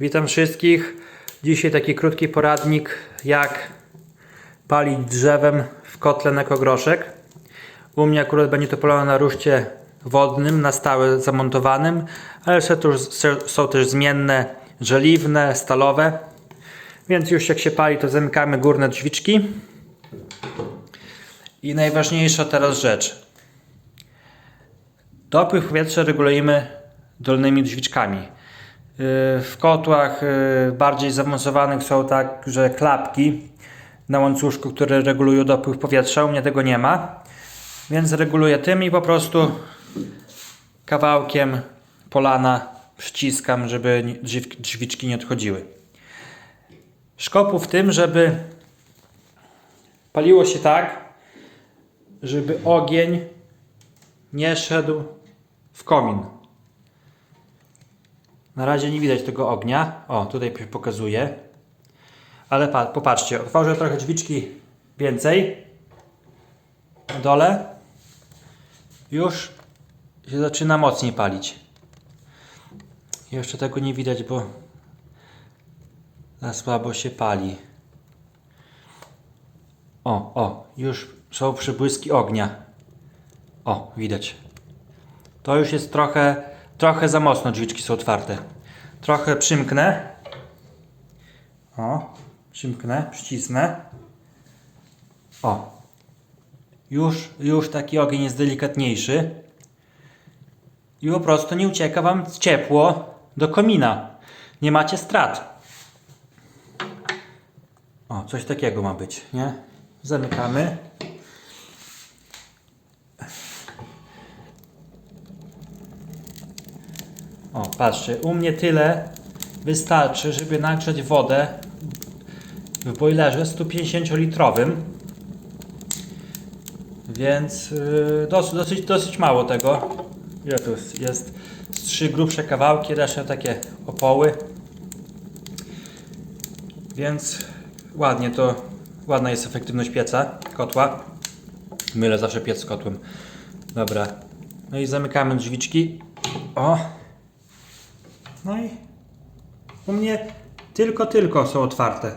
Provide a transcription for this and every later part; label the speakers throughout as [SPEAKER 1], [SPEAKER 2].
[SPEAKER 1] Witam wszystkich. Dzisiaj taki krótki poradnik, jak palić drzewem w kotle na kogroszek. U mnie akurat będzie to polowane na ruszcie wodnym, na stałe zamontowanym, ale są też zmienne, żeliwne, stalowe. Więc już jak się pali, to zamykamy górne drzwiczki. I najważniejsza teraz rzecz. Dopływ powietrza regulujemy dolnymi drzwiczkami. W kotłach yy, bardziej zaawansowanych są także klapki na łańcuszku, które regulują dopływ powietrza. U mnie tego nie ma. Więc reguluję tym i po prostu kawałkiem polana przyciskam, żeby drzwiczki nie odchodziły. Szkopu w tym, żeby paliło się tak, żeby ogień nie szedł w komin. Na razie nie widać tego ognia. O, tutaj p- pokazuję. Ale pa, popatrzcie, otworzę trochę drzwiczki więcej. Na dole. Już się zaczyna mocniej palić. Jeszcze tego nie widać, bo za słabo się pali. O, o, już są przybłyski ognia. O, widać. To już jest trochę, trochę za mocno drzwiczki są otwarte. Trochę przymknę. O, przymknę, przycisnę. O. Już, już taki ogień jest delikatniejszy. I po prostu nie ucieka Wam ciepło do komina. Nie macie strat. O, coś takiego ma być, nie? Zamykamy. O, patrzcie, u mnie tyle wystarczy, żeby nagrzać wodę w boilerze 150-litrowym. Więc yy, dosyć, dosyć, mało tego. Ile tu jest? Jest trzy grubsze kawałki, reszta takie opoły. Więc ładnie to, ładna jest efektywność pieca, kotła. Mylę zawsze piec z kotłem. Dobra. No i zamykamy drzwiczki. O! No i u mnie tylko, tylko są otwarte.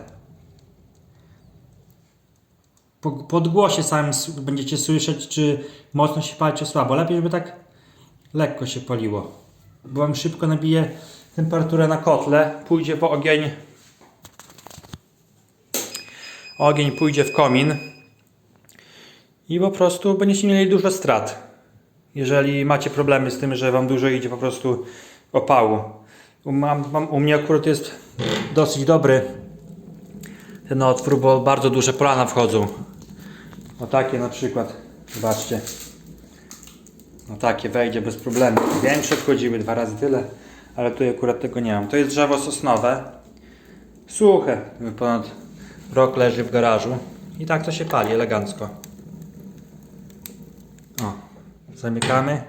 [SPEAKER 1] Po, po odgłosie samym będziecie słyszeć, czy mocno się pali, czy słabo. Lepiej, żeby tak lekko się paliło. Bo wam szybko nabije temperaturę na kotle, pójdzie w ogień. Ogień pójdzie w komin i po prostu będziecie mieli dużo strat. Jeżeli macie problemy z tym, że wam dużo idzie po prostu opału. Mam, mam, u mnie akurat jest dosyć dobry ten otwór, bo bardzo duże polana wchodzą. O takie na przykład. Zobaczcie. No takie wejdzie bez problemu. Większe wchodziły dwa razy tyle, ale tu akurat tego nie mam. To jest drzewo sosnowe. Suche. Ponad rok leży w garażu. I tak to się pali elegancko. O, zamykamy.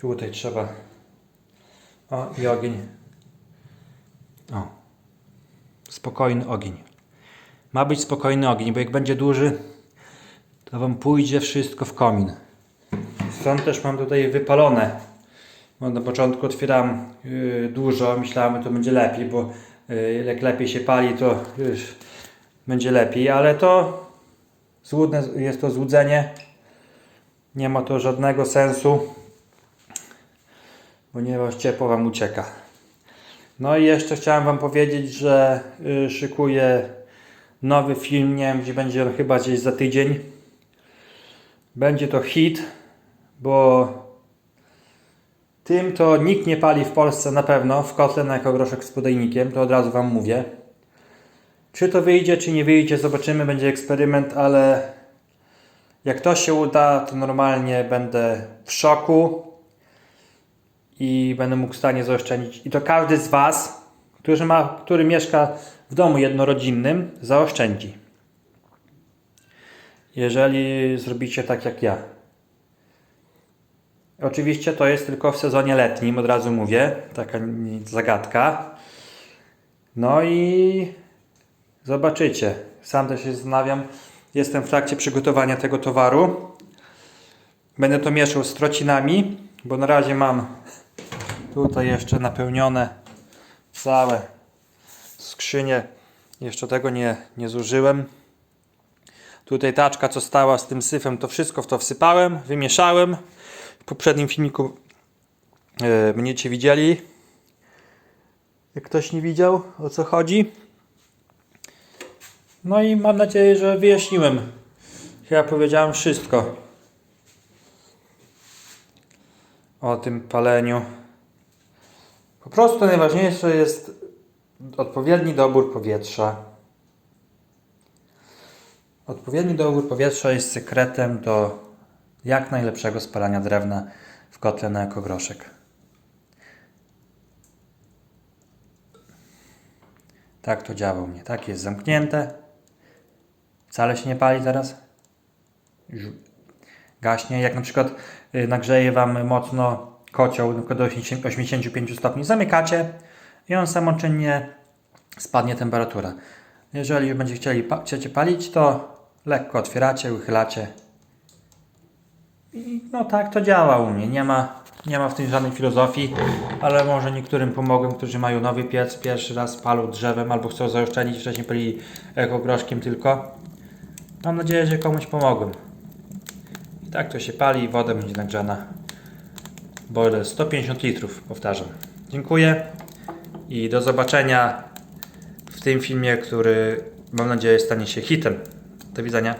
[SPEAKER 1] Tutaj trzeba. O, i ogień. O. Spokojny ogień. Ma być spokojny ogień, bo jak będzie duży, to wam pójdzie wszystko w komin. Stąd też mam tutaj wypalone. Bo na początku otwieram yy, dużo, myślałem, że to będzie lepiej, bo yy, jak lepiej się pali, to już będzie lepiej, ale to złudne, jest to złudzenie. Nie ma to żadnego sensu, ponieważ ciepło Wam ucieka. No i jeszcze chciałem Wam powiedzieć, że y, szykuję nowy film, nie wiem gdzie będzie on chyba gdzieś za tydzień. Będzie to hit, bo tym to nikt nie pali w Polsce na pewno w kotle na groszek z podajnikiem, to od razu Wam mówię. Czy to wyjdzie, czy nie wyjdzie, zobaczymy, będzie eksperyment, ale jak to się uda, to normalnie będę w szoku i będę mógł w stanie zaoszczędzić. I to każdy z Was, który, ma, który mieszka w domu jednorodzinnym, zaoszczędzi. Jeżeli zrobicie tak jak ja. Oczywiście to jest tylko w sezonie letnim, od razu mówię, taka zagadka. No i zobaczycie. Sam też się zastanawiam. Jestem w trakcie przygotowania tego towaru. Będę to mieszał z trocinami, bo na razie mam tutaj jeszcze napełnione całe skrzynie. Jeszcze tego nie, nie zużyłem. Tutaj taczka, co stała z tym syfem, to wszystko w to wsypałem, wymieszałem. W poprzednim filmiku e, będziecie widzieli. Jak ktoś nie widział, o co chodzi. No i mam nadzieję, że wyjaśniłem. Chyba powiedziałem wszystko o tym paleniu. Po prostu najważniejsze jest odpowiedni dobór powietrza. Odpowiedni dobór powietrza jest sekretem do jak najlepszego spalania drewna w kotle na ekogroszek. Tak to działa u mnie. Tak jest zamknięte. Wcale się nie pali teraz. Gaśnie. Jak na przykład y, nagrzeje Wam mocno kocioł przykład do 80 85 stopni, zamykacie i on samoczynnie spadnie temperatura. Jeżeli będziecie chcieli chcecie palić, to lekko otwieracie, uchylacie. I no tak to działa u mnie. Nie ma, nie ma w tym żadnej filozofii, ale może niektórym pomogłem, którzy mają nowy piec, pierwszy raz palą drzewem albo chcą zaoszczędzić, wcześniej pali ekogroszkiem tylko. Mam nadzieję, że komuś pomogłem. I tak to się pali i woda będzie nagrzana. Boiler 150 litrów, powtarzam. Dziękuję i do zobaczenia w tym filmie, który mam nadzieję stanie się hitem. Do widzenia.